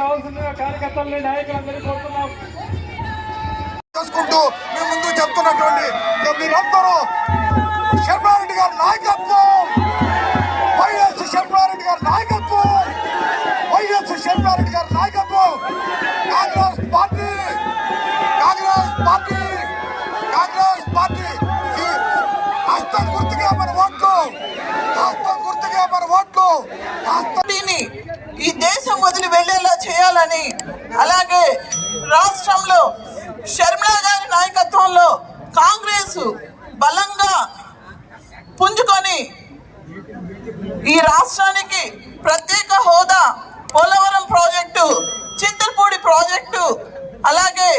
రావాల్సిందిగా కార్యకర్తలని నాయకులందరినీ కోరుతున్నాం. చూసుకుంటూ మీ ముందు చెప్తున్నటువంటి మీరందరూ శర్మారెడ్డి గారి నాయకత్వం! చేయాలని అలాగే రాష్ట్రంలో షర్మిల గారి నాయకత్వంలో కాంగ్రెస్ బలంగా పుంజుకొని ఈ రాష్ట్రానికి ప్రత్యేక హోదా పోలవరం ప్రాజెక్టు చింతలపూడి ప్రాజెక్టు అలాగే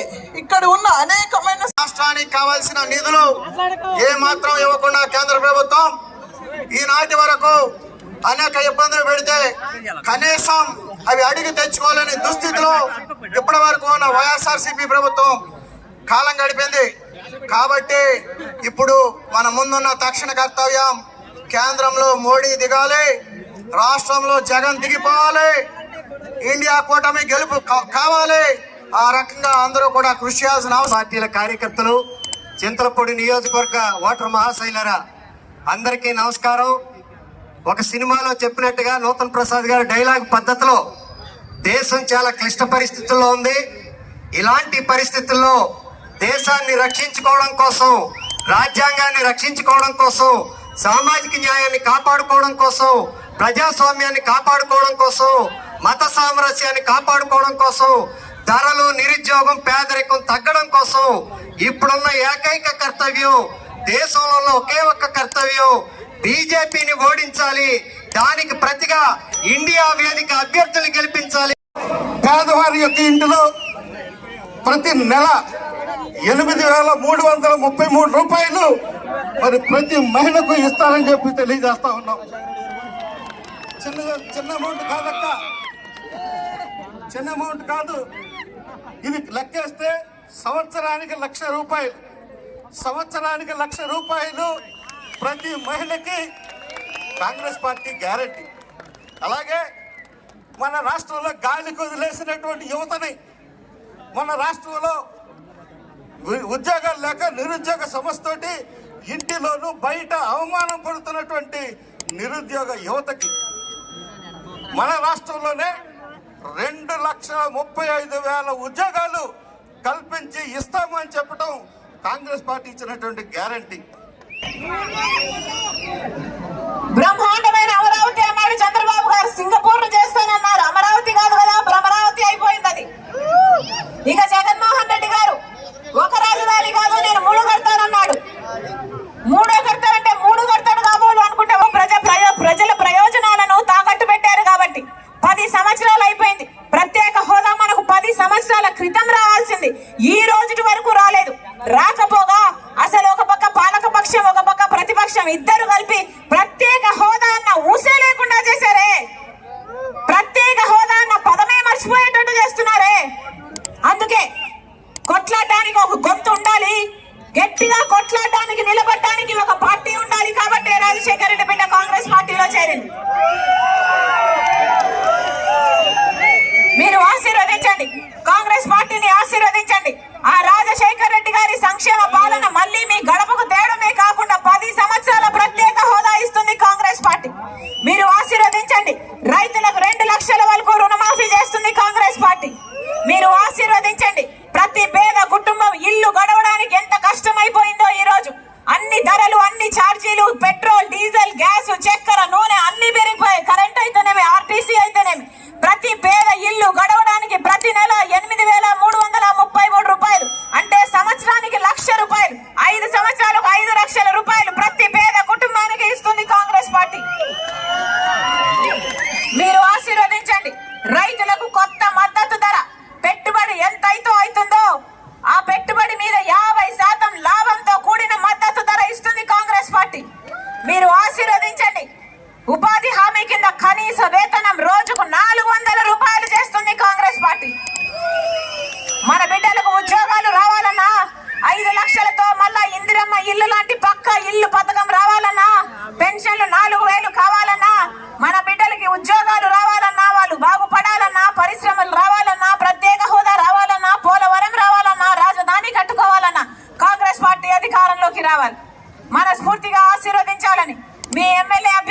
ఇక్కడ ఉన్న అనేకమైన రాష్ట్రానికి కావాల్సిన నిధులు ఏ మాత్రం ఇవ్వకుండా కేంద్ర ప్రభుత్వం ఈనాటి వరకు అనేక ఇబ్బందులు పెడితే కనీసం అవి అడిగి తెచ్చుకోలేని దుస్థితిలో ఇప్పటి వరకు ఉన్న వైఎస్ఆర్సీపీ ప్రభుత్వం కాలం గడిపింది. కాబట్టి ఇప్పుడు మన ముందున్న తక్షణ కర్తవ్యం కేంద్రంలో మోడీ దిగాలి రాష్ట్రంలో జగన్ దిగిపోవాలి ఇండియా కూటమి గెలుపు కావాలి. ఆ రకంగా అందరూ కూడా కృషి చేయాల్సిన పార్టీల కార్యకర్తలు చింతలపూడి నియోజకవర్గ ఓటర్ మహాశైలరా అందరికీ నమస్కారం. ఒక సినిమాలో చెప్పినట్టుగా నూతన్ ప్రసాద్ గారి డైలాగ్ పద్ధతిలో దేశం చాలా క్లిష్ట పరిస్థితుల్లో ఉంది. ఇలాంటి పరిస్థితుల్లో దేశాన్ని రక్షించుకోవడం కోసం రాజ్యాంగాన్ని రక్షించుకోవడం కోసం సామాజిక న్యాయాన్ని కాపాడుకోవడం కోసం ప్రజాస్వామ్యాన్ని కాపాడుకోవడం కోసం మత సామరస్యాన్ని కాపాడుకోవడం కోసం ధరలు నిరుద్యోగం పేదరికం తగ్గడం కోసం ఇప్పుడున్న ఏకైక కర్తవ్యం దేశంలో ఉన్న ఒకే ఒక్క కర్తవ్యం బీజేపీని ఓడించాలి దానికి ప్రతిగా ఇండియా వేదిక అభ్యర్థులు గెలిపించాలి. పేదవారి యొక్క ఇంటిలో ప్రతి నెల ఎనిమిది వేల మూడు వందల ముప్పై మూడు రూపాయలు మరి ప్రతి మహిళకు ఇస్తారని చెప్పి తెలియజేస్తా ఉన్నాం. చిన్న చిన్న అమౌంట్ కాదక్క. చిన్న అమౌంట్ కాదు. ఇది లెక్కేస్తే సంవత్సరానికి లక్ష రూపాయలు. సంవత్సరానికి లక్ష రూపాయలు ప్రతి మహిళకి కాంగ్రెస్ పార్టీ గ్యారంటీ. అలాగే మన రాష్ట్రంలో గాలికి వదిలేసినటువంటి యువతని మన రాష్ట్రంలో ఉద్యోగాలు లేక నిరుద్యోగ సమస్యతోటి ఇంటిలోనూ బయట అవమానం పడుతున్నటువంటి నిరుద్యోగ యువతకి మన రాష్ట్రంలోనే రెండు లక్షల ముప్పై ఐదు వేల ఉద్యోగాలు కల్పించి ఇస్తామని చెప్పడం కాంగ్రెస్ పార్టీ ఇచ్చినటువంటి గ్యారంటీ. బ్రహ్మాండమైన అమరావతి అన్నాడు చంద్రబాబు గారు సింగపూర్ చేస్తానన్నారు.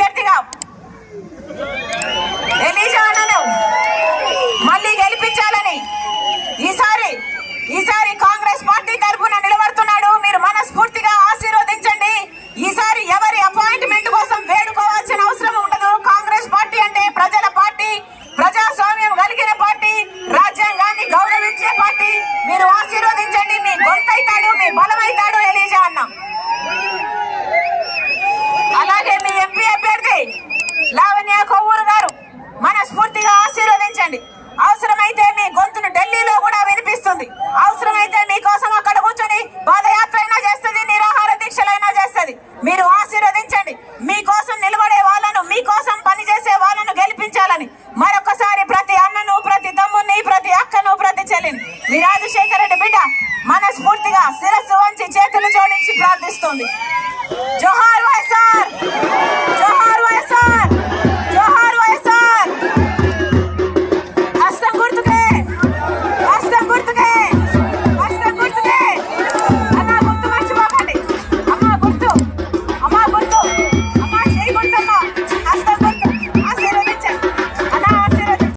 everything out. సింగారెడ్డి బిడ్డ. మనస్ఫూర్తిగా శిరస్సు వంచి చేతులు జోడించి ప్రార్థిస్తుంది. జోహార్ వైఎస్ఆర్!